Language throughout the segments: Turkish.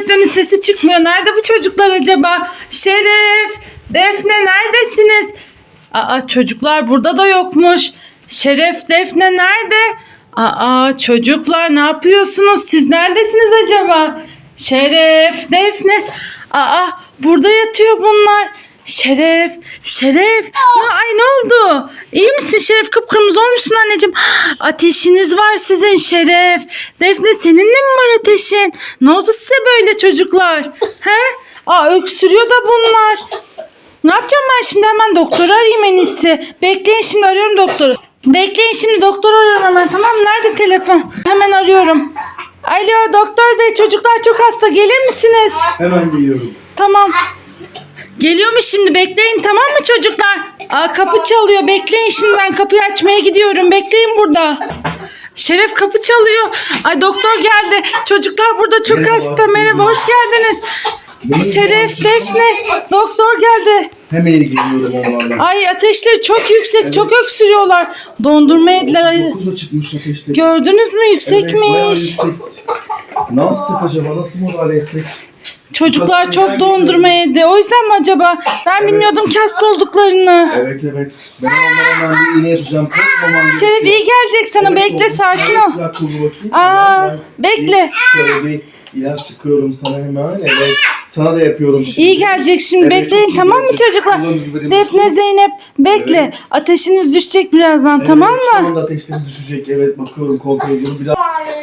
Defne'nin sesi çıkmıyor. Nerede bu çocuklar acaba? Şeref, Defne neredesiniz? Aa çocuklar burada da yokmuş. Şeref, Defne nerede? Aa çocuklar ne yapıyorsunuz? Siz neredesiniz acaba? Şeref, Defne. Aa burada yatıyor bunlar. Şeref, Şeref. Aa, ay ne oldu? İyi misin Şeref? Kıpkırmızı olmuşsun anneciğim. Ateşiniz var sizin Şeref. Defne senin de mi var ateşin? Ne oldu size böyle çocuklar? He? Aa öksürüyor da bunlar. Ne yapacağım ben şimdi hemen doktoru arayayım en iyisi. Bekleyin şimdi arıyorum doktoru. Bekleyin şimdi doktoru arıyorum hemen tamam? Nerede telefon? Hemen arıyorum. Alo doktor bey çocuklar çok hasta gelir misiniz? Hemen geliyorum. Tamam. Geliyormuş şimdi bekleyin tamam mı çocuklar? Aa, kapı çalıyor bekleyin şimdi ben kapıyı açmaya gidiyorum bekleyin burada. Şeref kapı çalıyor. Ay doktor geldi. Çocuklar burada çok Merhaba. hasta. Merhaba hoş geldiniz. Merhaba, Şeref. Defne. Doktor geldi. Hemen ilgileniyorum onlarla. Ay ateşleri çok yüksek. Çok öksürüyorlar. Dondurma yediler. Ay, 9'a çıkmış ateşleri. gördünüz mü Evet, bayağı yüksekmiş. yüksek. Ne yapsak acaba? Nasıl müdahale etsek? Çocuklar çok dondurma yedi. O yüzden mi acaba? Ben Evet. bilmiyordum ki hasta olduklarını. Evet evet. Ben onlara hemen bir iğne yapacağım. Korkmaman Şeref iyi gelecek sana. Evet, Bekle sakin ol. bakayım. Aa, Hemen ben bekle. bir- Şöyle bir ilaç sıkıyorum sana hemen. Evet. Sana da yapıyorum şimdi. İyi gelecek şimdi. Evet, Bekleyin çok iyi tamam mı gelecek. çocuklar? Defne. Zeynep bekle. Evet. Ateşiniz düşecek birazdan Evet, tamam Şu mı? anda ateşleri düşecek. Evet bakıyorum kontrol ediyorum. Biraz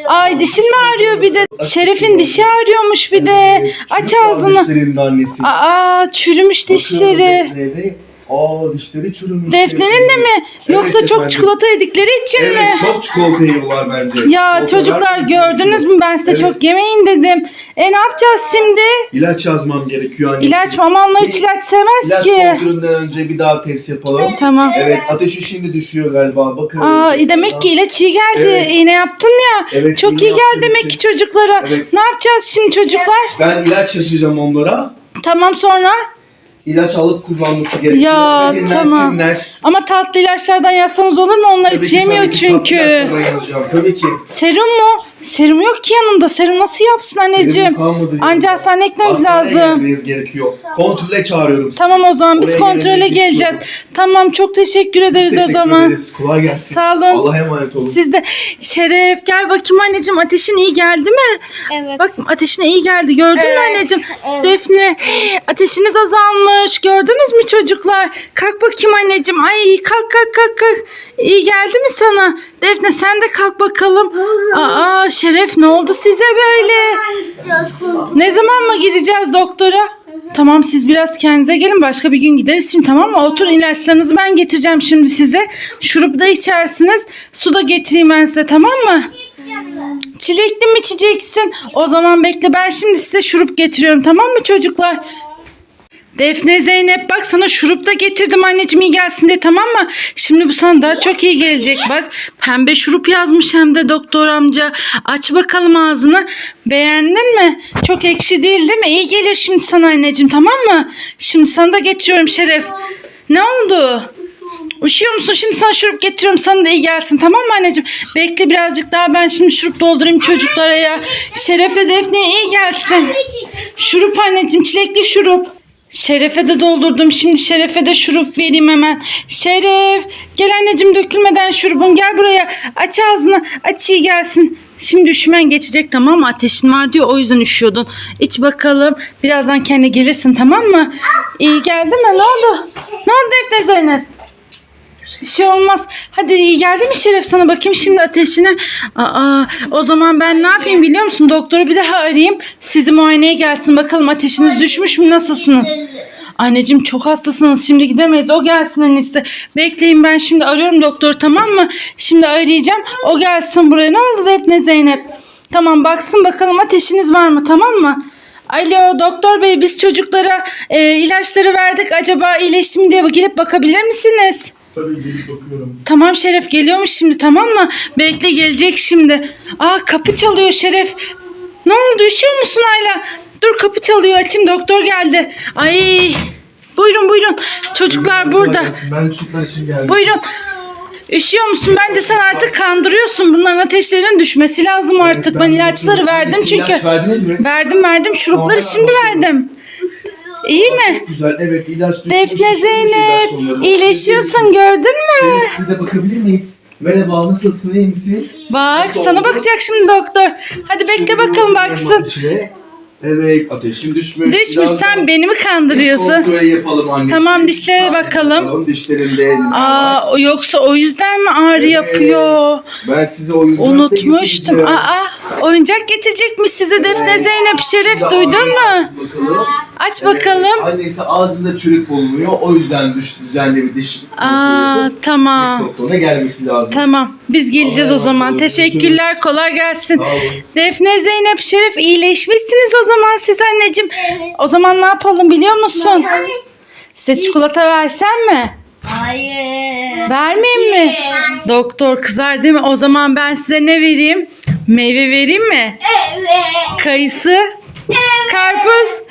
Ay dişin mi ağrıyor bir de? Şeref'in dişi ağrıyormuş bir de. Evet, Aç çürük var ağzını. Dişlerinin de annesi. Aa çürümüş Bakıyorum dişleri. Defne'ye de. Aa dişleri çürümüş. Defne'nin de mi? Yoksa Evet, çok efendim. çikolata yedikleri için Evet mi? çok çikolata yiyorlar bence. Ya çocuklar gördünüz mü ben size Evet. çok yemeyin dedim. E ne yapacağız şimdi? İlaç yazmam gerekiyor annesi. İlaç mı? Ama onlar hiç ilaç sevmez İlaç ki. kontrolünden önce bir daha test yapalım. Tamam. Evet ateşi şimdi düşüyor galiba. Bakın. Aa demek ki ilaç iyi geldi. Evet. İğne yaptın ya. Evet, çok iyi geldi demek için. ki çocuklara. Evet. Ne yapacağız şimdi çocuklar? Ben ilaç yazıcağım onlara. Tamam sonra. İlaç alıp kullanması gerekiyor. Ya, Ve tamam. dinlensinler. Ama tatlı ilaçlardan yazsanız olur mu? Onlar Tabii hiç ki, yemiyor tabii ki tatlı çünkü. ilaçlardan yazacağım. Tabii ki. Serum mu? Serum yok ki yanında. Serum nasıl yapsın anneciğim? Kalmadı Anca yanında. hastaneye gitmemiz Hastaneye lazım. gelmeniz gerekiyor. Kontrole çağırıyorum sizi. Tamam o zaman biz Oraya kontrole gelmenizi geleceğiz. istiyorum. Tamam çok teşekkür ederiz o Teşekkür zaman. ederiz. Kolay gelsin. Sağ olun. Allah'a emanet olun. Siz de Şeref gel bakayım anneciğim ateşin iyi geldi mi? Evet. Bak ateşine iyi geldi gördün mü anneciğim? evet. Defne ateşiniz azalmış gördünüz mü çocuklar? Kalk bakayım anneciğim ay kalk kalk kalk kalk. İyi geldi mi sana? Defne sen de kalk bakalım. Aa Şeref ne oldu size böyle? Ne zaman mı gideceğiz doktora? Tamam siz biraz kendinize gelin başka bir gün gideriz şimdi tamam mı? Oturun ilaçlarınızı ben getireceğim şimdi size. Şurup da içersiniz. Su da getireyim ben size tamam mı? Çilekli mi içeceksin? O zaman bekle ben şimdi size şurup getiriyorum tamam mı çocuklar? Defne Zeynep bak sana şurup da getirdim anneciğim iyi gelsin diye tamam mı? Şimdi bu sana daha çok iyi gelecek bak. Pembe şurup yazmış hem de doktor amca. Aç bakalım ağzını. Beğendin mi? Çok ekşi değil değil mi? İyi gelir şimdi sana anneciğim tamam mı? Şimdi sana da getiriyorum Şeref. Ne oldu? Üşüyor musun? Şimdi sana şurup getiriyorum. Sana da iyi gelsin. Tamam mı anneciğim? Bekle birazcık daha. Ben şimdi şurup doldurayım çocuklara ya. Şeref'e Defne'ye iyi gelsin. Şurup anneciğim. Çilekli şurup. Şeref'e de doldurdum. Şimdi Şeref'e de şurup vereyim hemen. Şeref. Gel anneciğim dökülmeden şurubun. Gel buraya. Aç ağzını. Aç iyi gelsin. Şimdi üşümen geçecek tamam mı? Ateşin var diyor o yüzden üşüyordun. İç bakalım. Birazdan kendi gelirsin tamam mı? İyi geldi mi? Ne oldu? Ne oldu Defne Zeynep? Bir şey olmaz. Hadi iyi geldi mi Şeref sana bakayım şimdi ateşine. Aa, o zaman ben ne yapayım biliyor musun? Doktoru bir daha arayayım. Sizi muayeneye gelsin bakalım ateşiniz düşmüş mü nasılsınız? Anneciğim çok hastasınız şimdi gidemeyiz o gelsin iyisi. Bekleyin ben şimdi arıyorum doktoru tamam mı? Şimdi arayacağım o gelsin buraya. Ne oldu Defne Zeynep? Tamam baksın bakalım ateşiniz var mı tamam mı? Alo doktor bey biz çocuklara e, ilaçları verdik. Acaba iyileşti mi diye gelip bakabilir misiniz? Tabii gelip bakıyorum. Tamam Şeref geliyormuş şimdi tamam mı? Bekle gelecek şimdi. Aa kapı çalıyor Şeref. Ne oldu üşüyor musun Ayla? Dur kapı çalıyor açayım doktor geldi. Ay buyurun buyurun. Çocuklar burada. Ben çocuklar için geldim. Buyurun. Üşüyor musun? Bence sen artık kandırıyorsun. Bunların ateşlerinin düşmesi lazım artık. Ben ilaçları verdim Annesi çünkü. ilaç verdiniz mi? Verdim verdim. Şurupları şimdi ben verdim. İyi mi? Güzel evet ilaç düşmüş. Defne ilaç Zeynep iyileşiyorsun gördün mü? Evet, siz de bakabilir miyiz? Merhaba nasılsın iyi misin? Bak Nasıl sana oldu? bakacak şimdi doktor. Hadi bekle bakalım baksın. ateşine. Evet ateşin düşmüş. Düşmüş Biraz sen daha beni mi diş kandırıyorsun? kontrolü yapalım annesi. Tamam, dişlere Sakin bakalım. Dişlerinde ne var? Aa o- yoksa o yüzden mi ağrı Evet. yapıyor? Ben size oyuncak da Unutmuştum. getireceğim. Aa oyuncak getirecekmiş size Defne. Zeynep Şeref Şimdi duydun mu? Bakalım. Aç Evet, bakalım. annesi ağzında çürük bulunuyor. O yüzden düş, düzenli bir diş Aa yapıp diş tamam. doktoruna gelmesi lazım. Tamam. Biz geleceğiz o Allah'a zaman. emanet olun. Teşekkürler. Kolay gelsin. Sağ olun. Defne Zeynep Şeref iyileşmişsiniz o zaman siz anneciğim. Evet. O zaman ne yapalım biliyor musun? Size çikolata versem mi? Hayır. Vermeyeyim mi? Doktor kızar değil mi? O zaman ben size ne vereyim? Meyve vereyim mi? Evet. Kayısı, karpuz,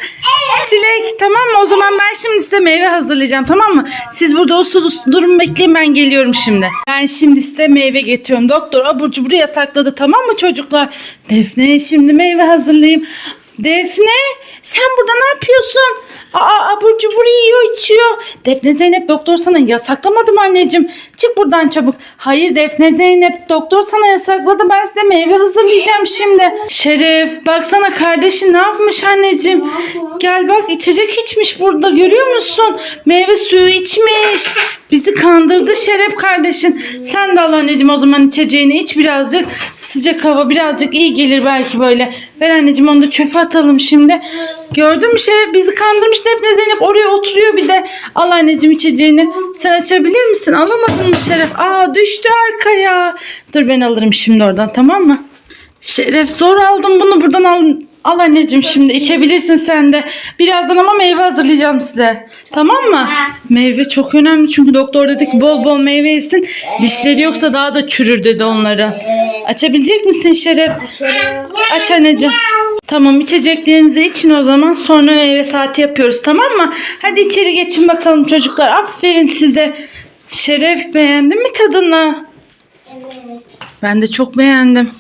çilek. Tamam mı? O zaman ben şimdi size meyve hazırlayacağım. Tamam mı? Siz burada uslu uslu durun bekleyin ben geliyorum şimdi. Ben şimdi size meyve getiriyorum. Doktor abur cuburu yasakladı. Tamam mı çocuklar? Defne'ye şimdi meyve hazırlayayım. Defne sen burada ne yapıyorsun? Abur cubur yiyor içiyor. Defne Zeynep doktor sana yasaklamadı mı anneciğim? Çık buradan çabuk. Hayır Defne Zeynep doktor sana yasakladı. Ben size meyve hazırlayacağım şimdi. Şeref baksana kardeşin ne yapmış anneciğim? Gel bak içecek içmiş burada görüyor musun? Meyve suyu içmiş. Bizi kandırdı Şeref kardeşin. Sen de al anneciğim o zaman içeceğini iç birazcık. Sıcak hava birazcık iyi gelir belki böyle. Ver anneciğim onu da çöpe atalım şimdi. Gördün mü Şeref bizi kandırmış Defne Zeynep oraya oturuyor bir de. Al anneciğim içeceğini. Sen açabilir misin? Alamadın mı Şeref? Aa düştü arkaya. Dur ben alırım şimdi oradan tamam mı? Şeref zor aldım bunu buradan al. Al anneciğim şimdi içebilirsin sen de. Birazdan ama meyve hazırlayacağım size. Tamam mı? Meyve çok önemli çünkü doktor dedi ki bol bol meyve yesin. Dişleri yoksa daha da çürür dedi onları. Açabilecek misin Şeref? Aç anneciğim. Tamam içeceklerinizi için o zaman sonra meyve saati yapıyoruz tamam mı? Hadi içeri geçin bakalım çocuklar. Aferin size. Şeref beğendin mi tadını? Ben de çok beğendim.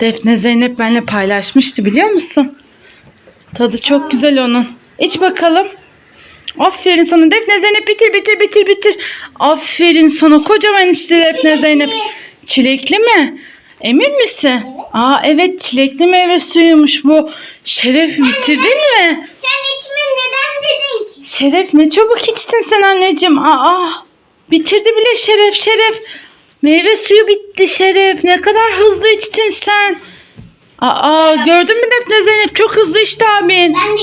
Defne Zeynep benimle paylaşmıştı biliyor musun? Tadı çok güzel onun. İç bakalım. Aferin sana Defne Zeynep bitir bitir bitir bitir. Aferin sana kocaman işte Defne Zeynep. Çilekli mi? Emin misin? Aa evet çilekli meyve suyuymuş bu. Şeref bitirdin mi? Sen içme neden dedin ki? Şeref ne çabuk içtin sen anneciğim. Aa bitirdi bile Şeref Şeref. Meyve suyu bitti Şeref. Ne kadar hızlı içtin sen. Aa gördün mü Defne Zeynep çok hızlı içti abin. Ben de